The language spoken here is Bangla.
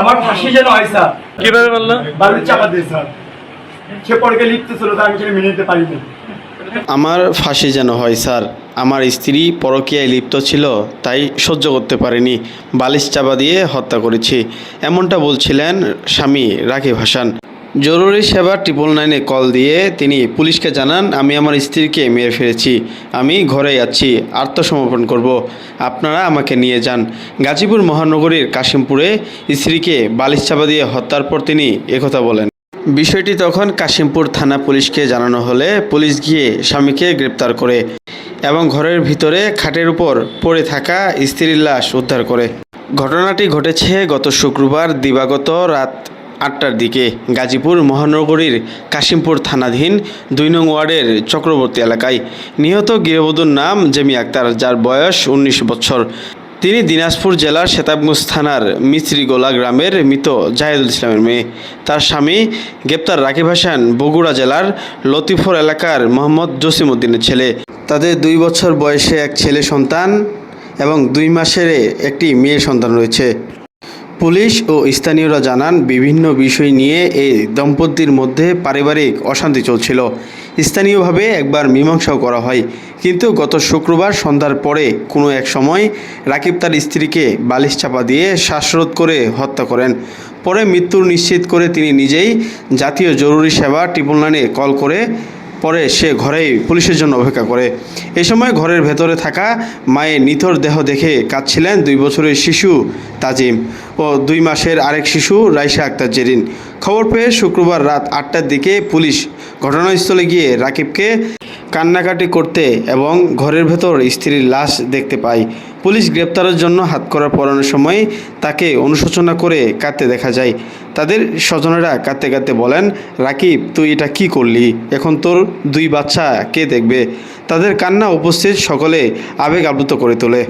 আমার ফাঁসি যেন হয় স্যার। কীভাবে বলল? বালুর চাপা দিয়ে স্যার। সে পরকে লিপ্ত ছিল আমি সেটা মেনে নিতে পারিনি। আমার ফাঁসি যেন হয় স্যার। আমার স্ত্রী পরকীয়ায় লিপ্ত ছিল তাই সহ্য করতে পারেনি। বালিশ চাপা দিয়ে হত্যা করেছি। এমনটা বলছিলেন স্বামী রাকিব হাসান। জরুরি সেবা ট্রিপল নাইনে কল দিয়ে তিনি পুলিশকে জানান, আমি আমার স্ত্রীকে মেরে ফেলেছি। আমি ঘরে যাচ্ছি আত্মসমর্পণ করব। আপনারা আমাকে নিয়ে যান। গাজীপুর মহানগরীর কাশিমপুরে স্ত্রীকে বালিশ চাপা দিয়ে হত্যার পর তিনি একথা বলেন। বিষয়টি তখন কাশিমপুর থানা পুলিশকে জানানো হলে পুলিশ গিয়ে স্বামীকে গ্রেপ্তার করে এবং ঘরের ভিতরে খাটের উপর পড়ে থাকা স্ত্রীর লাশ উদ্ধার করে। ঘটনাটি ঘটেছে গত শুক্রবার দিবাগত রাত আটটার দিকে গাজীপুর মহানগরীর কাশিমপুর থানাধীন দুই নং ওয়ার্ডের চক্রবর্তী এলাকায় নিহত গৃহবধূর নাম জেমি আক্তার, যার বয়স উনিশ বছর। তিনি দিনাজপুর জেলার সেতাবগঞ্জ থানার মিস্ত্রিগোলা গ্রামের মৃত জাহেদুল ইসলামের মেয়ে। তার স্বামী গ্রেপ্তার রাকিব হাসান বগুড়া জেলার লতিফর এলাকার মোহাম্মদ জসিম উদ্দিনের ছেলে। তাদের দুই বছর বয়সে এক ছেলে সন্তান এবং দুই মাসের একটি মেয়ে সন্তান রয়েছে। পুলিশ ও স্থানীয়রা জানান, বিভিন্ন বিষয় নিয়ে এই দম্পতির মধ্যে পারিবারিক অশান্তি চলছিল। স্থানীয়ভাবে একবার মীমাংসাও করা হয়। কিন্তু গত শুক্রবার সন্ধ্যার পরে কোনো এক সময় রাকিব তার স্ত্রীকে বালিশ চাপা দিয়ে শ্বাসরোধ করে হত্যা করেন। পরে মৃত্যুর নিশ্চিত করে তিনি নিজেই জাতীয় জরুরি সেবা ট্রিপল কল করে পরে সে ঘরেই পুলিশের জন্য অপেক্ষা করে। এ সময় ঘরের ভেতরে থাকা মায়ের নিথর দেহ দেখে কাঁদছিলেন দুই বছরের শিশু তাজিম ও দুই মাসের আরেক শিশু রাইসা আক্তার জেরিন। খবর পেয়ে শুক্রবার রাত আটটার দিকে পুলিশ ঘটনাস্থলে গিয়ে রাকিবকে কান্নাকাটি করতে এবং ঘরের ভেতর স্ত্রীর লাশ দেখতে পায়। পুলিশ গ্রেপ্তারের জন্য হাত করার পরানোর সময় তাকে অনুশোচনা করে কাঁদতে দেখা যায়। তাদের স্বজনেরা কাঁদতে কাঁদতে বলেন, রাকিব, তুই এটা কি করলি? এখন তোর দুই বাচ্চা কে দেখবে? তাদের কান্না উপস্থিত সকলে আবেগ আপ্লুত করে তোলে।